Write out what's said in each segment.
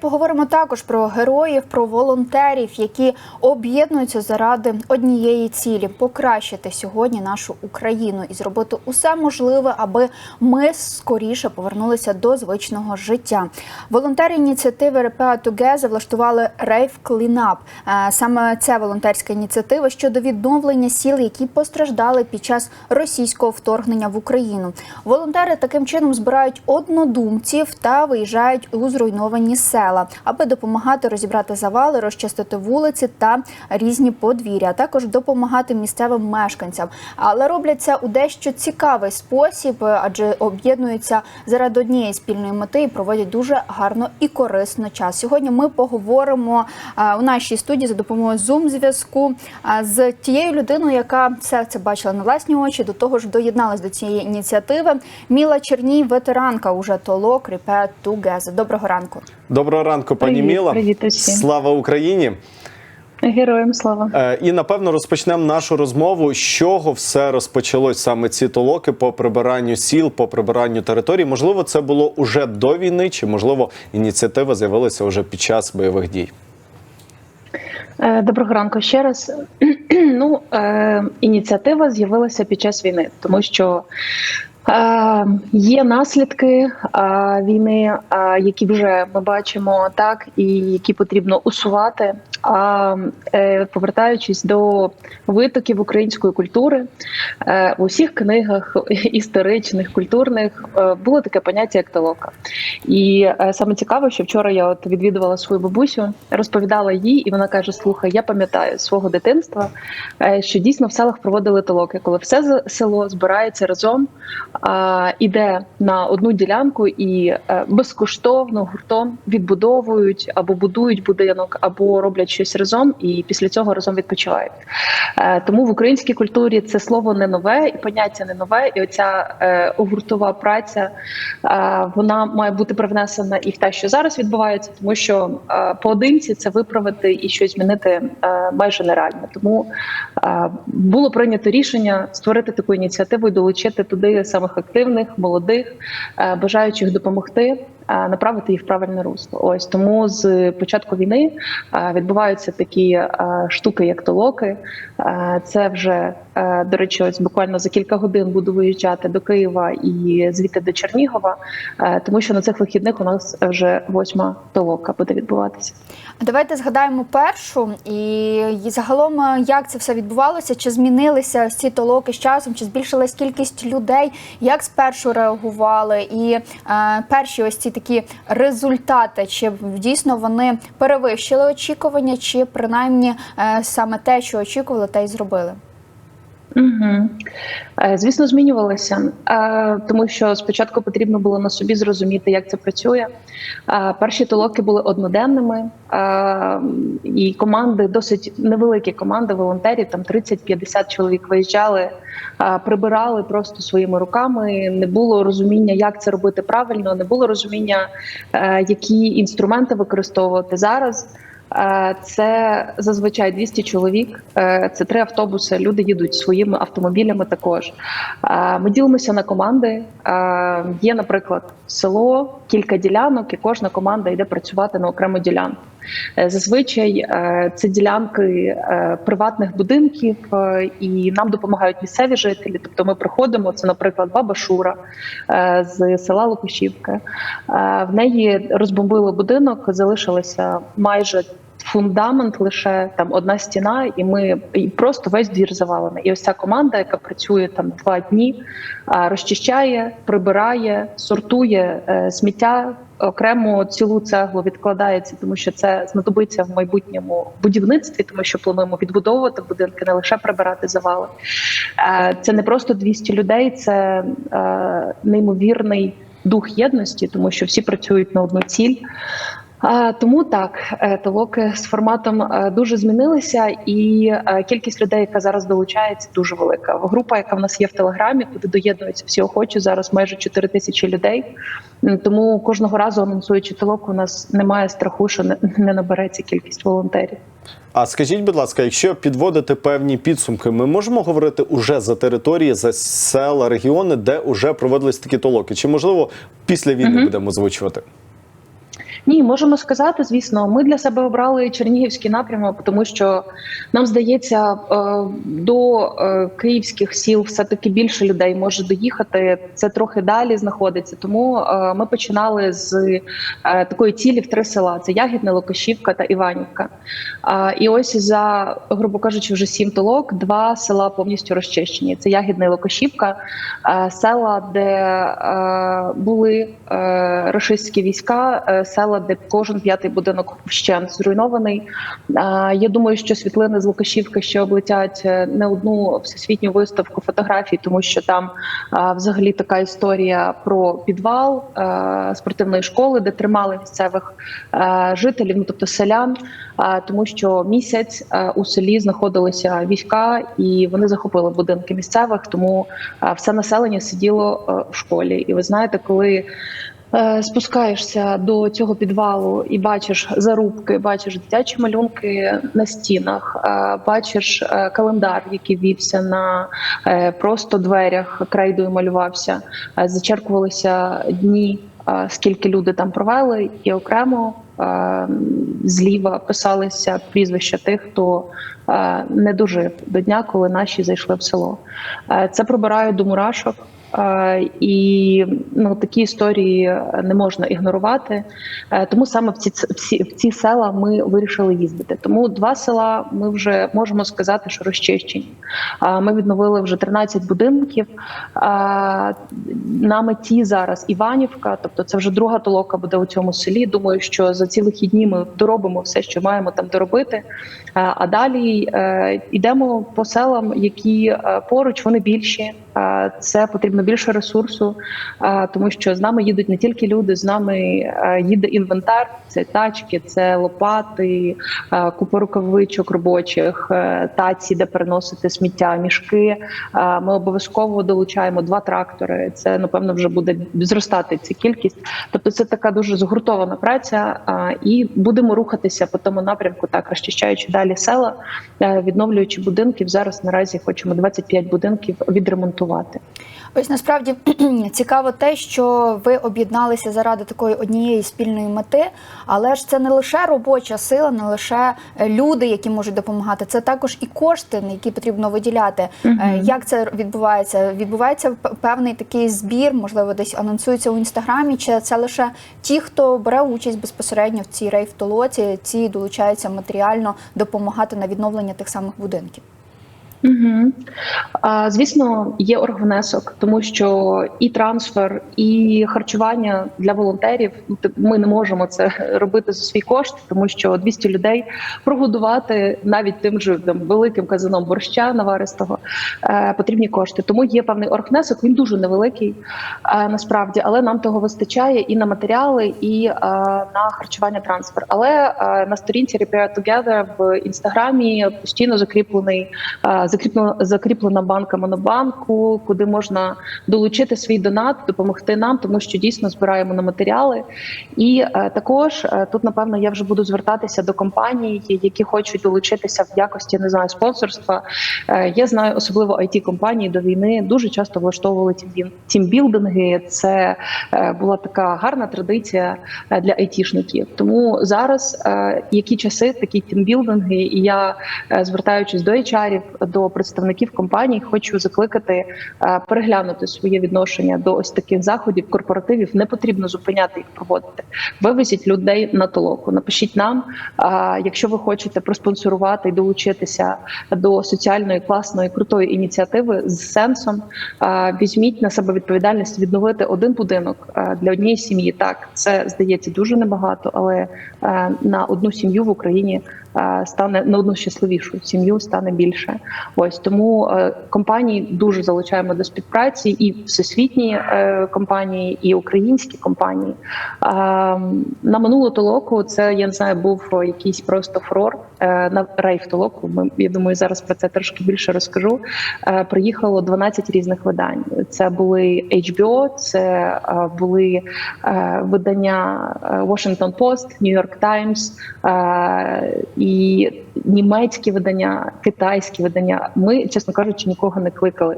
Поговоримо також про героїв, про волонтерів, які об'єднуються заради однієї цілі покращити сьогодні нашу Україну і зробити усе можливе, аби ми скоріше повернулися до звичного життя. Волонтери ініціативи РПА Тугеза влаштували рейв клінап. Е, Саме це волонтерська ініціатива щодо відновлення сіл, які постраждали під час російського вторгнення в Україну. Волонтери таким чином збирають однодумців та виїжджають у зруйновані села, аби допомагати розібрати завали, розчистити вулиці та різні подвір'я, а також допомагати місцевим мешканцям. Але роблять це у дещо цікавий спосіб, адже об'єднуються заради однієї спільної мети і проводять дуже гарно і корисно час. Сьогодні ми поговоримо у нашій студії за допомогою zoom зв'язку з тією людиною, яка все це бачила на власні очі. До того ж, доєдналась до цієї ініціативи. Міла Черній, ветеранка уже толок Repair Together. Доброго ранку. Доброго ранку, пані Привіт, Міла. привіт усім. Слава Україні! Героям слава. Е, І напевно розпочнемо нашу розмову. З чого все розпочалось саме ці толоки по прибиранню сіл, по прибиранню територій. Можливо, це було уже до війни, чи можливо ініціатива з'явилася вже під час бойових дій. Е, Доброго ранку ще раз. Ну, е, ініціатива з'явилася під час війни, тому що є наслідки е, війни, е, які вже ми бачимо так, і які потрібно усувати. А е, повертаючись до витоків української культури, е, в усіх книгах історичних, культурних е, було таке поняття як толока. І саме цікаво, що вчора я от відвідувала свою бабусю, розповідала їй, і вона каже: Слухай, я пам'ятаю свого дитинства, що дійсно в селах проводили толоки, коли все село збирається разом, іде на одну ділянку і безкоштовно гуртом відбудовують або будують будинок, або роблять щось разом, і після цього разом відпочивають. Е, Тому в українській культурі це слово не нове, і поняття не нове, і оця е, гуртова праця е, вона має бути привнесена і в те, що зараз відбувається, тому що поодинці це виправити і щось змінити майже нереально. Тому було прийнято рішення створити таку ініціативу і долучити туди самих активних, молодих, бажаючих допомогти. Е, Направити їх в правильне русло. Ось тому з початку війни е, відбуваються такі е, штуки, як толоки. Це вже до речі, ось буквально за кілька годин буду виїжджати до Києва і звідти до Чернігова, е, тому що на цих вихідних у нас вже восьма толока буде відбуватися. Давайте згадаємо першу. І, загалом, е, як це все відбувалося, чи змінилися ці толоки з часом, чи збільшилась кількість людей, як спершу реагували, і е, перші ось ці такі результати, чи дійсно вони перевищили очікування, чи принаймні е, саме те, що очікували, те й зробили. Угу. Звісно, змінювалися, е, тому що спочатку потрібно було на собі зрозуміти, як це працює. Е, Перші толоки були одноденними, і команди досить невеликі команди волонтерів, там 30-50 чоловік виїжджали, прибирали просто своїми руками. Не було розуміння, як це робити правильно, не було розуміння, які інструменти використовувати зараз. Е, Це зазвичай 200 чоловік. е, Це три автобуси. Люди їдуть своїми автомобілями. Також Е, ми ділимося на команди. Є, наприклад, село, кілька ділянок, і кожна команда йде працювати на окрему ділянку. Е, Зазвичай е, це ділянки е, приватних будинків, і нам допомагають місцеві жителі. Тобто, ми приходимо. Це, наприклад, баба Шура з села Лукашівка. Е, В неї розбомбили будинок, залишилося майже. Фундамент лише там одна стіна, і ми і просто весь двір завалений. І ось ця команда, яка працює там два дні, розчищає, прибирає, сортує е, сміття. Окремо цілу цеглу відкладається, тому що це знадобиться в майбутньому будівництві, тому що плануємо відбудовувати будинки, не лише прибирати завали. Е, Це не просто 200 людей, це е, неймовірний дух єдності, тому що всі працюють на одну ціль. А, Тому так, е, толоки з форматом е, дуже змінилися, і е, кількість людей, яка зараз долучається, дуже велика. Група, яка в нас є в телеграмі, куди доєднуються всі охочі, зараз майже 4 тисячі людей. Тому кожного разу анонсуючи толоку, у нас немає страху, що не, набереться кількість волонтерів. А скажіть, будь ласка, якщо підводити певні підсумки, ми можемо говорити уже за території, за села, регіони, де вже проводились такі толоки? Чи можливо після війни Мгм. будемо озвучувати? Ні, можемо сказати, звісно, ми для себе обрали Чернігівський напрямок, тому що нам здається, е, до е, київських сіл все таки більше людей може доїхати. Це трохи далі знаходиться. Тому е, ми починали з такої цілі в три села: це Ягідне, Лукашівка та Іванівка. І ось за, грубо кажучи, вже сім толок, два села повністю розчищені. Це Ягідне і Лукашівка, села, де були рашистські війська, е, де кожен п'ятий будинок вщент зруйнований. Я думаю, що світлини з Лукашівки ще облетять е, не одну всесвітню виставку фотографій, тому що там взагалі така історія про підвал е, спортивної школи, де тримали місцевих е, жителів, ну тобто селян, тому що місяць у селі знаходилися війська, і вони захопили будинки місцевих, тому все населення сиділо в школі. І ви знаєте, коли спускаєшся до цього підвалу і бачиш зарубки, бачиш дитячі малюнки на стінах, е, бачиш е, календар, який вівся на е, просто дверях, крейдою малювався, е, зачеркувалися дні, е, скільки люди там провели, і окремо. е, Зліва писалися прізвища тих, хто е, не дожив до дня, коли наші зайшли в село. Е, Це пробираю до мурашок. Е, І ну такі історії не можна ігнорувати. Е, Тому саме в ці в ці, села ми вирішили їздити. Тому два села ми вже можемо сказати, що розчищені. Е, Ми відновили вже 13 будинків. На меті зараз Іванівка, тобто це вже друга толока буде у цьому селі. Думаю, що за ці вихідні ми доробимо все, що маємо там доробити. А далі йдемо по селам, які поруч вони більші. Це потрібно більше ресурсу, тому що з нами їдуть не тільки люди, з нами їде інвентар, це тачки, це лопати, купа рукавичок робочих, е, таці, де переносити сміття, мішки. Ми обов'язково долучаємо два трактори. Це напевно вже буде зростати ця кількість. Тобто, це така дуже згуртована праця, і будемо рухатися по тому напрямку, так розчищаючи далі села, е, відновлюючи будинків. Зараз наразі хочемо 25 будинків відремонтувати. Ось насправді цікаво те, що ви об'єдналися заради такої однієї спільної мети, але ж це не лише робоча сила, не лише е, люди, які можуть допомагати, це також і кошти, на які потрібно виділяти. Е, Як це відбувається? Відбувається певний такий збір, можливо, десь анонсується у інстаграмі, чи це лише ті, хто бере участь безпосередньо в цій рейв-толоці, ці долучаються матеріально допомагати на відновлення тих самих будинків. Угу. А, звісно, є оргвнесок, тому що і трансфер, і харчування для волонтерів. ну, Ми не можемо це робити за свій кошт, тому що 200 людей прогодувати навіть тим же там великим казаном борща наваристого е, потрібні кошти. Тому є певний оргвнесок. Він дуже невеликий е, насправді, але нам того вистачає і на матеріали, і е, на харчування трансфер. Але е, на сторінці Repair Together в інстаграмі постійно закріплений е, закріплена закріплена банка Монобанку, куди можна долучити свій донат, допомогти нам, тому що дійсно збираємо на матеріали. І е, також е, тут, напевно, я вже буду звертатися до компаній, які хочуть долучитися в якості не знаю спонсорства. Е, я знаю, особливо it компанії до війни дуже часто влаштовували тімбіл- тімбілдинги. Це була така гарна традиція для айтішників. Тому зараз які часи такі тімбілдинги, і я звертаючись до HR-ів, до представників компаній, хочу закликати е, переглянути своє відношення до ось таких заходів, корпоративів. Не потрібно зупиняти їх проводити. Вивезіть людей на толоку. Напишіть нам, е, якщо ви хочете проспонсорувати і долучитися до соціальної класної крутої ініціативи з сенсом. е, Візьміть на себе відповідальність відновити один будинок для однієї сім'ї. Так, це здається дуже небагато, але на одну сім'ю в Україні стане на одну щасливішу сім'ю стане більше. Ось тому е, компанії дуже залучаємо до співпраці, і всесвітні е, компанії, і українські компанії. Е, На минулу толоку це я не знаю, був якийсь просто фурор е, на рейв толоку. Ми я думаю, зараз про це трошки більше розкажу. Е, Приїхало 12 різних видань. Це були HBO, це е, були е, видання е, Washington Post, New York Times е, і німецькі видання, китайські видання. Ми, чесно кажучи, нікого не кликали.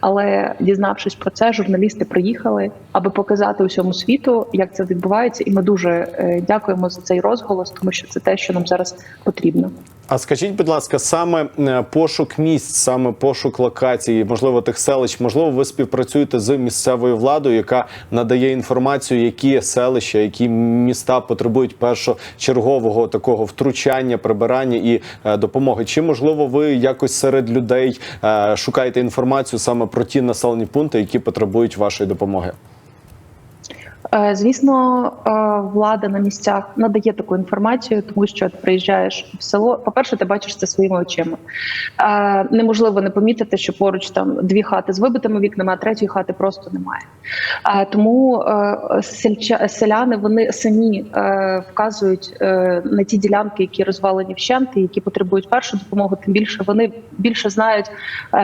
Але дізнавшись про це, журналісти приїхали, аби показати усьому світу, як це відбувається, і ми дуже е, дякуємо за цей розголос, тому що це те, що нам зараз потрібно. А скажіть, будь ласка, саме е, пошук місць, саме пошук локацій, можливо, тих селищ, можливо, ви співпрацюєте з місцевою владою, яка надає інформацію, які селища, які міста потребують першочергового такого втручання, прибирання і е, допомоги. Чи можливо ви якось серед людей е, шукаєте інформацію саме про ті населені пункти, які потребують вашої допомоги? Е, Звісно, е, влада на місцях надає таку інформацію, тому що ти приїжджаєш в село. По-перше, ти бачиш це своїми очима. Е, Неможливо не помітити, що поруч там дві хати з вибитими вікнами, а третьої хати просто немає. Тому селяни вони самі вказують на ті ділянки, які розвалені вщент, і які потребують першу допомогу. Тим більше вони більше знають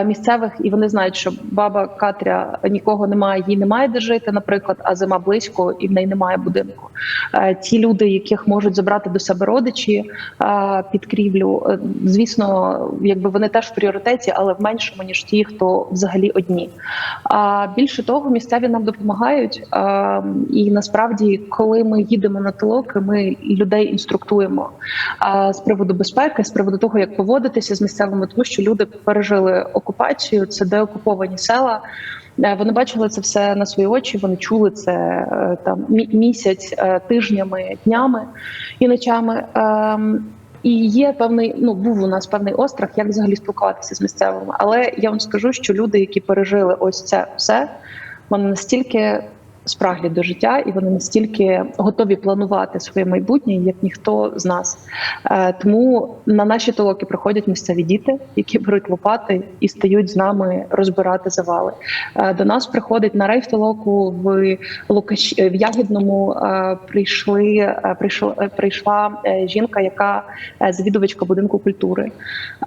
місцевих, і вони знають, що баба Катря нікого немає, їй немає де жити, наприклад, а зима близько, і в неї немає будинку. Е, Ті люди, яких можуть забрати до себе родичі е, під крівлю, е, звісно, якби вони теж в пріоритеті, але в меншому ніж ті, хто взагалі одні. А більше того, місцеві нам допомагають. І насправді, коли ми їдемо на толоки, ми людей інструктуємо з приводу безпеки, з приводу того, як поводитися з місцевими, тому що люди пережили окупацію, це деокуповані села. Е, Вони бачили це все на свої очі. Вони чули це е, там мі- місяць, е, тижнями, днями і ночами. Ем, І є певний, ну був у нас певний острах, як взагалі спілкуватися з місцевими. Але я вам скажу, що люди, які пережили ось це все, вони настільки спраглі до життя, і вони настільки готові планувати своє майбутнє, як ніхто з нас. Е, Тому на наші толоки приходять місцеві діти, які беруть лопати і стають з нами розбирати завали. Е, До нас приходить на рейфтолоку в Лукаш в Ягідному. е, Прийшли е, прийшла, е, прийшла е, жінка, яка е, завідувачка будинку культури.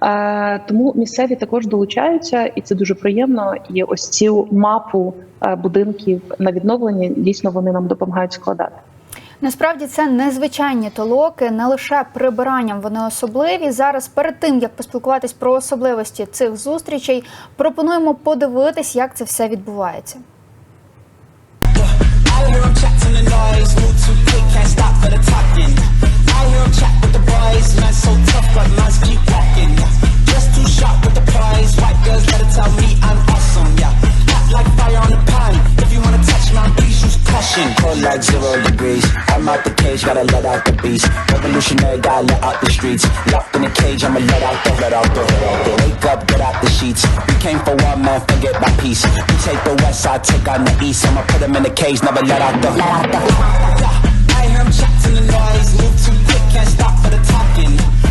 Е, Тому місцеві також долучаються, і це дуже приємно. І ось цю мапу е, будинків на відновлення дійсно вони нам допомагають складати. Насправді це незвичайні толоки, не лише прибиранням вони особливі. Зараз перед тим як поспілкуватись про особливості цих зустрічей, пропонуємо подивитись, як це все відбувається. Just too sharp with the prize, white girls better tell me I'm awesome, yeah. Like fire on the pan, if you wanna touch me, please use caution. Cold like zero degrees. I'm out the cage, gotta let out the beast. Revolutionary, gotta let out the streets. Locked in a cage, I'ma let out the let out the let out the. Wake up, get out the sheets. We came for one man, forget my peace. We take the west side, take on the east. I'ma put him in the cage, never let out the let out the. I hear chat to the noise, move too quick, can't stop for the talking.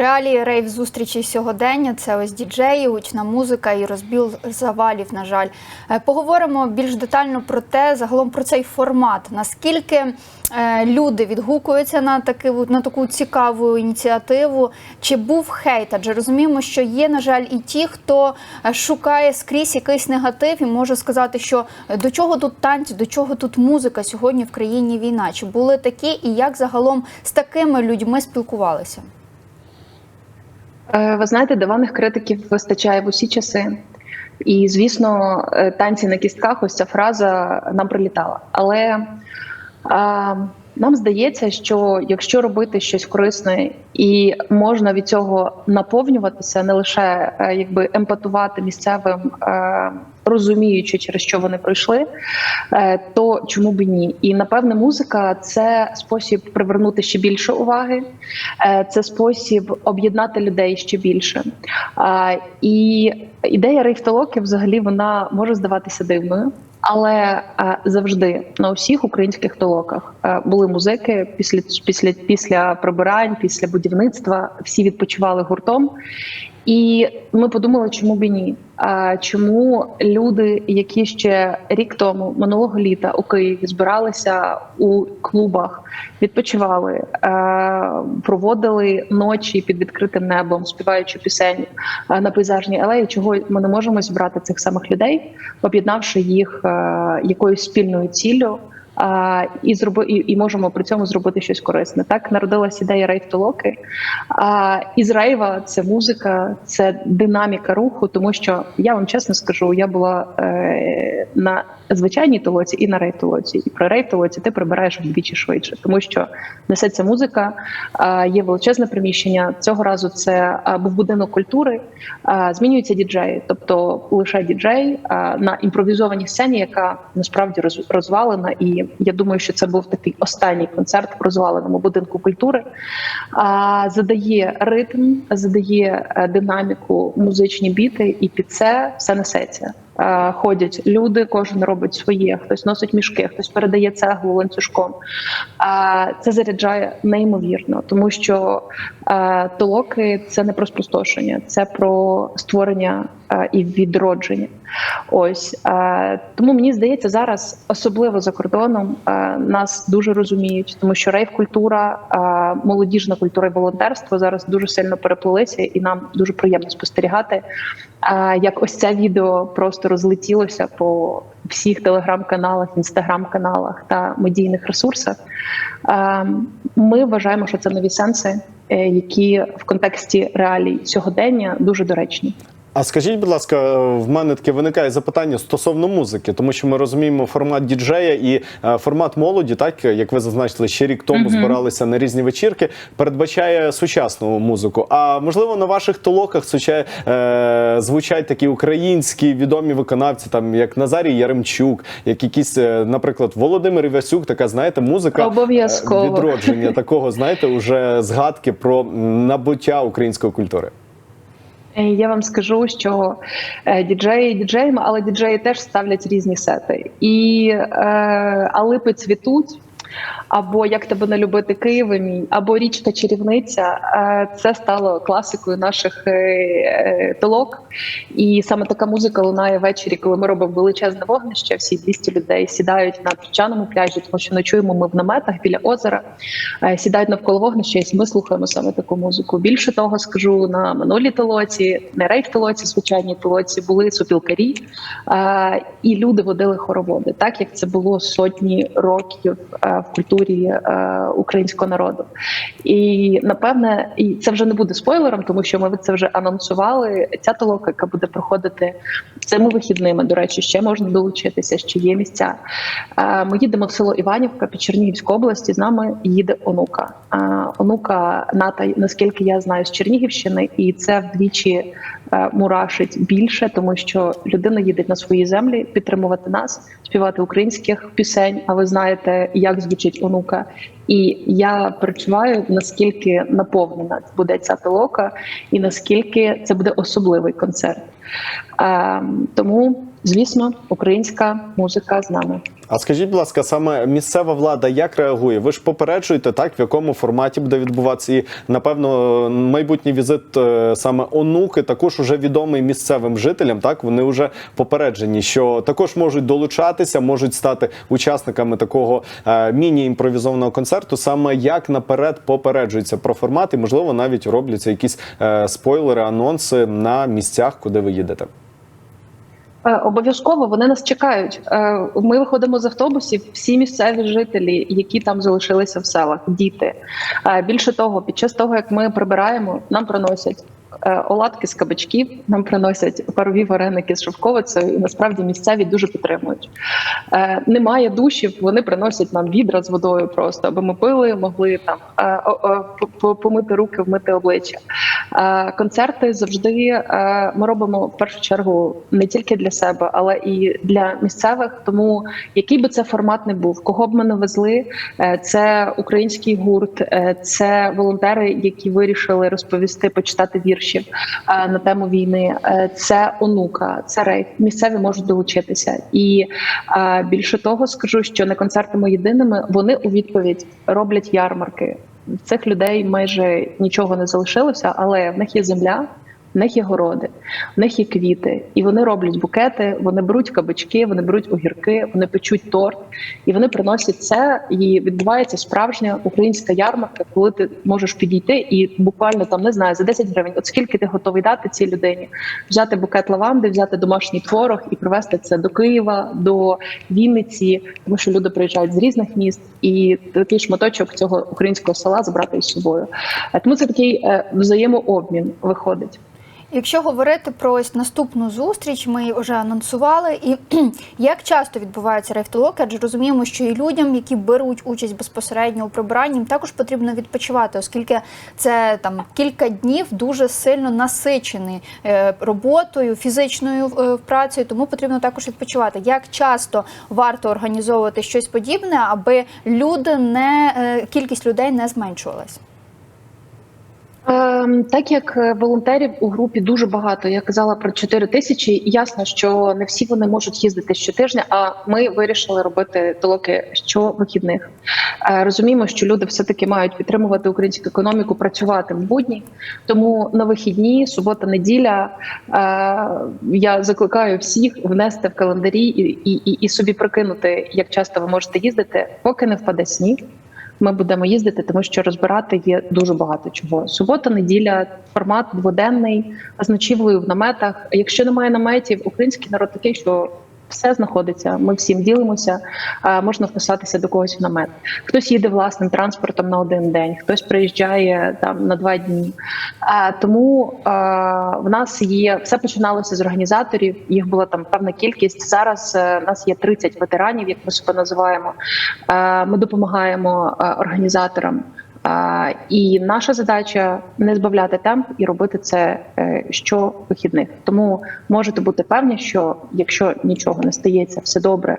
Реалії рейв зустрічі сьогодення це ось діджеї, гучна музика і розбіл завалів. На жаль, Е, поговоримо більш детально про те, загалом про цей формат. Наскільки е, люди відгукуються на таку на таку цікаву ініціативу? Чи був хейт? Адже розуміємо, що є, на жаль, і ті, хто е, шукає скрізь якийсь негатив і може сказати, що до чого тут танці, до чого тут музика сьогодні в країні війна? Чи були такі, і як загалом з такими людьми спілкувалися? Е, Ви знаєте, диваних критиків вистачає в усі часи. І, звісно, е, танці на кістках, ось ця фраза нам прилітала. Але а, нам здається, що якщо робити щось корисне і можна від цього наповнюватися, не лише е, якби емпатувати місцевим, е, розуміючи, через що вони пройшли, е, то чому б ні? І напевне, музика це спосіб привернути ще більше уваги, е, це спосіб об'єднати людей ще більше. І ідея рейфтолоків взагалі вона може здаватися дивною. Але е, завжди на усіх українських толоках були музики після після після прибирань, після будівництва. Всі відпочивали гуртом. І ми подумали, чому б і ні? А чому люди, які ще рік тому минулого літа у Києві збиралися у клубах, відпочивали, е, проводили ночі під відкритим небом, співаючи пісень е, на пейзажній алеї, чого ми не можемо зібрати цих самих людей, об'єднавши їх е, якоюсь спільною ціллю. І зроби і, і можемо при цьому зробити щось корисне. Так народилась ідея рейв толоки. А із рейва це музика, це динаміка руху. Тому що я вам чесно скажу, я була е, на звичайній толоці і на рейв толоці. І при рейв толоці ти прибираєш вдвічі швидше, тому що несеться музика, є величезне приміщення. Цього разу це був будинок культури. Змінюються діджеї, тобто лише діджей на імпровізованій сцені, яка насправді роз- розвалена. І я думаю, що це був такий останній концерт в розваленому будинку культури. Задає ритм, задає е, динаміку, музичні біти, і під це все несеться. Е, Ходять люди, кожен робить своє, хтось носить мішки, хтось передає цеглу ланцюжком. А це заряджає неймовірно, тому що е, толоки це не про спустошення, це про створення е, і відродження. Ось тому мені здається, зараз, особливо за кордоном, нас дуже розуміють, тому що рейв-культура, молодіжна культура і волонтерство зараз дуже сильно переплилися, і нам дуже приємно спостерігати, як ось це відео просто розлетілося по всіх телеграм-каналах, інстаграм-каналах та медійних ресурсах. Ми вважаємо, що це нові сенси, е, які в контексті реалій сьогодення дуже доречні. А скажіть, будь ласка, в мене таке виникає запитання стосовно музики, тому що ми розуміємо формат діджея і е, формат молоді, так як ви зазначили, ще рік тому збиралися на різні вечірки, передбачає сучасну музику. А можливо, на ваших толоках звучать, е, звучать такі українські відомі виконавці, там як Назарій Яремчук, як якісь, е, наприклад, Володимир Івасюк, така знаєте, музика е, Обов'язково. відродження такого, знаєте, уже згадки про набуття української культури. Я вам скажу, що е, діджеї діджеями, але діджеї теж ставлять різні сети. І е, а цвітуть. Або як тебе не любити Києве мій, або річка чарівниця. Е, Це стало класикою наших е, е, толок. І саме така музика лунає ввечері, коли ми робимо величезне вогнище. Всі 200 людей сідають на піщаному пляжі, тому що ночуємо ми в наметах біля озера, сідають навколо вогнища, і ми слухаємо саме таку музику. Більше того, скажу на минулій толоці, не рейв толоці, звичайній толоці були супілкарі, і люди водили хороводи, так як це було сотні років в культурі е, українського народу. І напевне, і це вже не буде спойлером, тому що ми це вже анонсували. Ця толока, яка буде проходити цими вихідними. До речі, ще можна долучитися, ще є місця. Е, Ми їдемо в село Іванівка під Чернігівської області. З нами їде онука. Е, Онука Ната, наскільки я знаю, з Чернігівщини, і це вдвічі мурашить більше, тому що людина їде на свої землі підтримувати нас, співати українських пісень. А ви знаєте, як звучить онука. І я перечуваю, наскільки наповнена буде ця толока, і наскільки це буде особливий концерт. Е, тому, звісно, українська музика з нами. А скажіть, будь ласка, саме місцева влада як реагує? Ви ж попереджуєте так, в якому форматі буде відбуватися і напевно майбутній візит е, саме онуки, також уже відомий місцевим жителям. Так вони вже попереджені, що також можуть долучатися, можуть стати учасниками такого е, міні-імпровізованого концерту. Саме як наперед попереджується про формат, і можливо навіть робляться якісь е, спойлери, анонси на місцях, куди ви їдете. Е, Обов'язково вони нас чекають. Е, Ми виходимо з автобусів. Всі місцеві жителі, які там залишилися в селах, діти. Е, Більше того, під час того, як ми прибираємо, нам приносять. Е, Оладки з кабачків нам приносять парові вареники з шовковицею, і насправді місцеві дуже підтримують. Е, немає душів, вони приносять нам відра з водою просто, аби ми пили, могли там е, помити руки, вмити обличчя. Концерти завжди ми робимо в першу чергу не тільки для себе, але і для місцевих. Тому який би це формат не був, кого б ми не везли, це український гурт, це волонтери, які вирішили розповісти, почитати вірші. Віршів е, на тему війни. Е, Це онука, це рейд. Місцеві можуть долучитися. І е, більше того, скажу, що не концертами єдиними вони у відповідь роблять ярмарки. Цих людей майже нічого не залишилося, але в них є земля. В них є городи, в них є квіти, і вони роблять букети, вони беруть кабачки, вони беруть огірки, вони печуть торт, і вони приносять це. І відбувається справжня українська ярмарка, коли ти можеш підійти і буквально там не знаю за 10 гривень. От скільки ти готовий дати цій людині, взяти букет лаванди, взяти домашній творог і привезти це до Києва, до Вінниці, тому що люди приїжджають з різних міст, і такий шматочок цього українського села забрати із собою. Е, Тому це такий е, взаємообмін виходить. Якщо говорити про ось наступну зустріч, ми її вже анонсували. І як часто відбуваються рейфтолоки, адже розуміємо, що і людям, які беруть участь безпосередньо у прибиранні, також потрібно відпочивати, оскільки це там кілька днів дуже сильно насичений е, роботою, фізичною е, працею, тому потрібно також відпочивати. Як часто варто організовувати щось подібне, аби люди не е, кількість людей не зменшувалась? Ем, Так як е, волонтерів у групі дуже багато, я казала про 4 тисячі. Ясно, що не всі вони можуть їздити щотижня. А ми вирішили робити толоки щовихідних. Е, Розуміємо, що люди все таки мають підтримувати українську економіку, працювати в будні. Тому на вихідні, субота, неділя е, я закликаю всіх внести в календарі і, і, і собі прикинути, як часто ви можете їздити, поки не впаде сніг. Ми будемо їздити, тому що розбирати є дуже багато чого. Субота, неділя, формат дводенний, з ночівлею в наметах. Якщо немає наметів, український народ такий, що все знаходиться. Ми всім ділимося. Можна вписатися до когось в намет. Хтось їде власним транспортом на один день, хтось приїжджає там на два дні. Тому в нас є все починалося з організаторів. Їх була там певна кількість. Зараз е, в нас є 30 ветеранів, як ми себе називаємо. Ми допомагаємо організаторам. І наша задача не збавляти темп і робити це е, щовихідних. Тому можете бути певні, що якщо нічого не стається, все добре.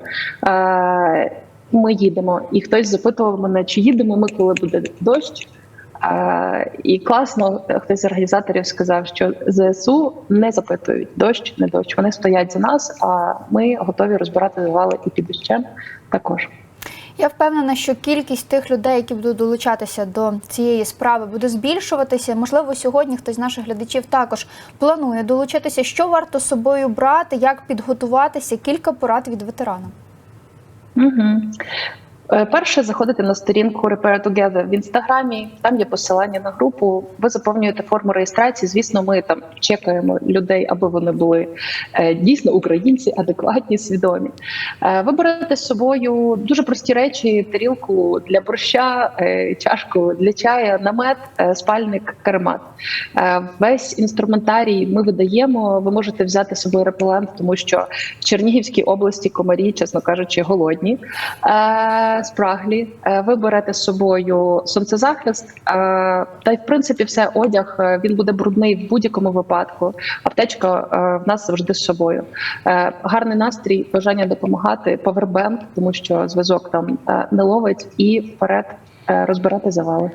е, Ми їдемо, і хтось запитував мене, чи їдемо ми, коли буде дощ. Е, І класно, хтось з організаторів сказав, що ЗСУ не запитують дощ, не дощ. Вони стоять за нас, а ми готові розбирати завали і під дощем також. Я впевнена, що кількість тих людей, які будуть долучатися до цієї справи, буде збільшуватися. Можливо, сьогодні хтось з наших глядачів також планує долучитися. Що варто з собою брати, як підготуватися? Кілька порад від ветерана. Угу. Перше, заходите на сторінку Repair Together в інстаграмі. Там є посилання на групу. Ви заповнюєте форму реєстрації. Звісно, ми там чекаємо людей, аби вони були е, дійсно українці, адекватні, свідомі. Е, Ви берете з собою дуже прості речі: тарілку для борща, е, чашку для чая, намет, е, спальник, каремат. Е, Весь інструментарій ми видаємо. Ви можете взяти з собою репелент, тому що в Чернігівській області комарі, чесно кажучи, голодні. Спраглі, Е, ви берете з собою сонцезахист, е, та й в принципі все одяг е, він буде брудний в будь-якому випадку. Аптечка в нас завжди з собою. Гарний настрій, бажання допомагати, повербен, тому що зв'язок там не ловить, і вперед розбирати завали.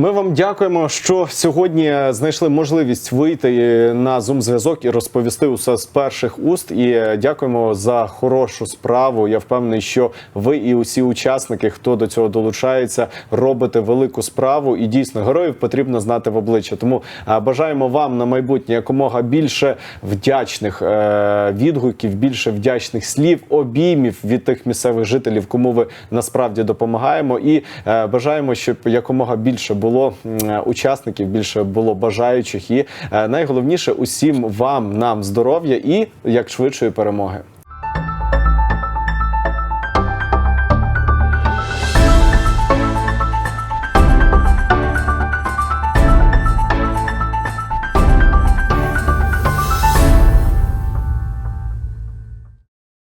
Ми вам дякуємо, що сьогодні знайшли можливість вийти на зум зв'язок і розповісти усе з перших уст. І дякуємо за хорошу справу. Я впевнений, що ви і усі учасники, хто до цього долучається, робите велику справу. І дійсно героїв потрібно знати в обличчя. Тому бажаємо вам на майбутнє якомога більше вдячних е, відгуків, більше вдячних слів, обіймів від тих місцевих жителів, кому ви насправді допомагаємо. І е, бажаємо, щоб якомога більше було м, учасників, більше було бажаючих. І е, найголовніше усім вам, нам здоров'я і як швидшої перемоги.